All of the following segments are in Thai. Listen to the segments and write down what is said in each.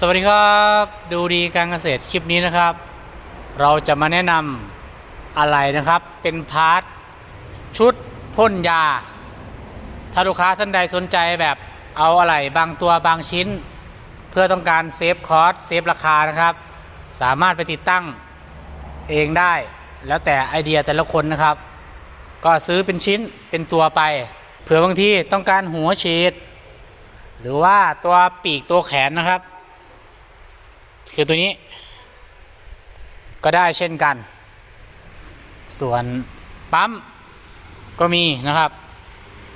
สวัสดีครับ ดูดีการเกษตรคลิปนี้นะครับ เราจะมาแนะนำอะไรนะครับ เป็นพาร์ทชุดพ่นยา ถ้าลูกค้าท่านใดสนใจแบบเอาอะไรบางตัวบางชิ้น เพื่อต้องการเซฟคอสเซฟราคานะครับ สามารถไปติดตั้งเองได้ แล้วแต่ไอเดียแต่ละคนนะครับ ก็ซื้อเป็นชิ้นเป็นตัวไป เผื่อบางทีต้องการหัวฉีด หรือว่าตัวปีกตัวแขนนะครับ คือตัวนี้ ก็ได้เช่นกัน ส่วนปั๊มก็มีนะครับ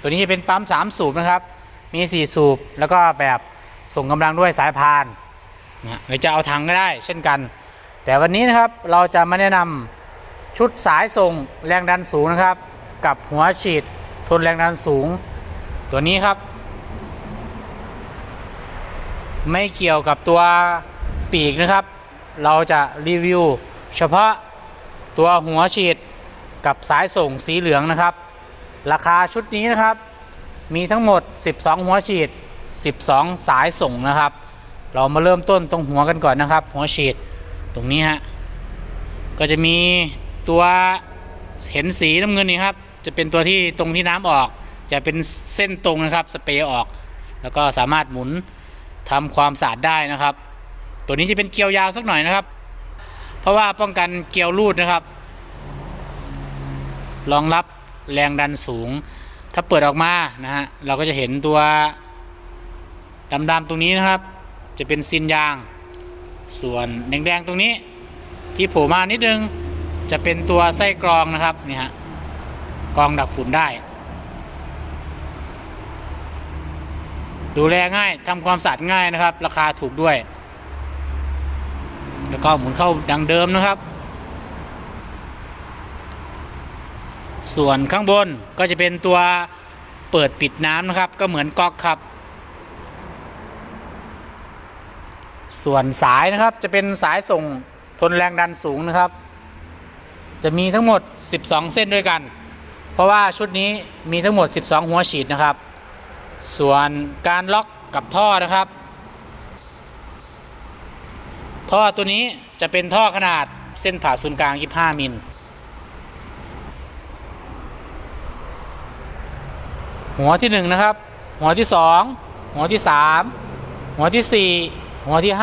ตัวนี้เป็นปั๊ม 3 สูบนะครับ มี 4 สูบ แล้วก็แบบส่งกำลังด้วยสายพานนะหรือจะเอาถังก็ได้เช่นกัน แต่วันนี้นะครับเราจะมาแนะนำชุดสายส่งแรงดันสูงนะครับ กับหัวฉีดทนแรงดันสูง ตัวนี้ครับ ไม่เกี่ยวกับตัว ปีกนะครับ เราจะรีวิว เฉพาะตัวหัวฉีดกับสายส่งสีเหลืองนะครับ ราคาชุดนี้นะครับ มีทั้งหมด 12 หัวฉีด 12 สายส่งนะครับ เรามาเริ่มต้นตรงหัวกันก่อนนะครับ หัวฉีดตรงนี้ฮะก็จะมีตัวเห็นสีน้ำเงินนี่ครับ จะเป็นตัวที่ตรงที่น้ำออก จะเป็นเส้นตรงนะครับ สเปรย์ออก แล้วก็สามารถหมุนทำความสะอาดได้นะครับ ตัวนี้จะเป็นเกลียวยาวสักหน่อยนะครับ เพราะว่าป้องกันเกลียวรูดนะครับ รองรับแรงดันสูง ถ้าเปิดออกมานะฮะเราก็จะเห็นตัวดำๆตรงนี้นะครับ จะเป็นซินยาง ส่วนแดงๆตรงนี้ ที่โผล่มานิดนึงจะเป็นตัวไส้กรองนะครับนี่ฮะกรองดักฝุ่นได้ ดูแลง่ายทำความสะอาดง่ายนะครับ ราคาถูกด้วย แล้วก็หมุนเข้าดังเดิมนะครับ ส่วนข้างบนก็จะเป็นตัวเปิดปิดน้ำนะครับ ก็เหมือนก๊อกครับ ส่วนสายนะครับจะเป็นสายส่งทนแรงดันสูงนะครับ จะมีทั้งหมด 12 เส้นด้วยกัน เพราะว่าชุดนี้มีทั้งหมด 12 หัวฉีดนะครับ ส่วนการล็อกกับท่อนะครับ ท่อตัวนี้จะเป็นท่อขนาดเส้นผ่าศูนย์กลาง 25 มิล หัวที่ 1 นะครับ หัวที่ 2 หัวที่ 3 หัวที่ 4 หัวที่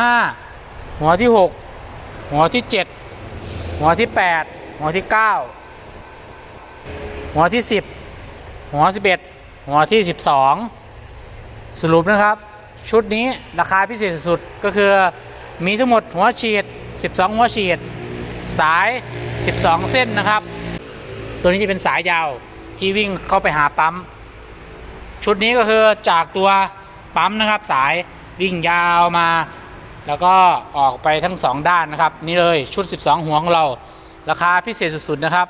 5 หัวที่ 6 หัวที่ 7 หัวที่ 8 หัวที่ 9 หัวที่ 10 หัว 11 หัวที่ 12 สรุปนะครับ ชุดนี้ราคาพิเศษสุดก็คือ มีทั้งหมดหัวฉีด 12 หัวฉีด สาย 12 เส้นนะครับ ตัวนี้จะเป็นสายยาวที่วิ่งเข้าไปหาปั๊ม ชุดนี้ก็คือจากตัวปั๊มนะครับ สายวิ่งยาวมา แล้วก็ออกไปทั้ง 2 ด้านนะครับ นี่เลยชุด 12 หัวของเรา ราคาพิเศษสุดๆนะครับ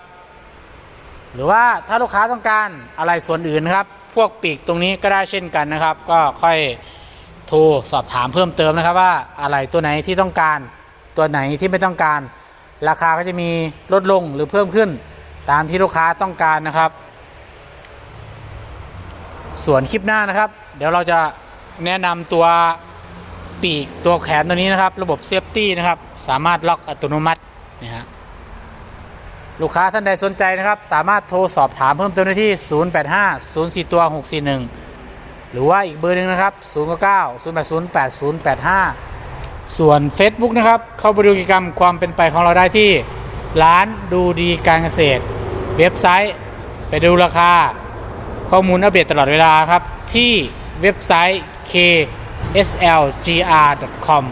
หรือว่าถ้าลูกค้าต้องการอะไรส่วนอื่นนะครับ พวกปีกตรงนี้ก็ได้เช่นกันนะครับ ก็ค่อย โทรสอบถามเพิ่มเติมนะครับว่าอะไรตัวไหนที่ต้องการตัวไหนที่ไม่ต้องการ ราคาก็จะมีลดลงหรือเพิ่มขึ้น ตามที่ลูกค้าต้องการนะครับ ส่วนคลิปหน้านะครับ เดี๋ยวเราจะแนะนำตัวปีกตัวแขนตัวนี้นะครับ ระบบเซฟตี้นะครับ สามารถล็อกอัตโนมัตินี่ฮะลูกค้าท่านใดสนใจนะครับ สามารถโทรสอบถามเพิ่มเติมได้ที่ 085 04ตัว641 หรือว่าอีกเบอร์หนึ่งนะครับ 099 080 8085 ส่วน Facebook นะครับ เข้าไปดูกิจกรรมความเป็นไปของเราได้ที่ ร้านดูดีการเกษตร เว็บไซต์ ไปดูราคา ข้อมูลอัปเดตตลอดเวลาครับ ที่เว็บไซต์ kslgr.com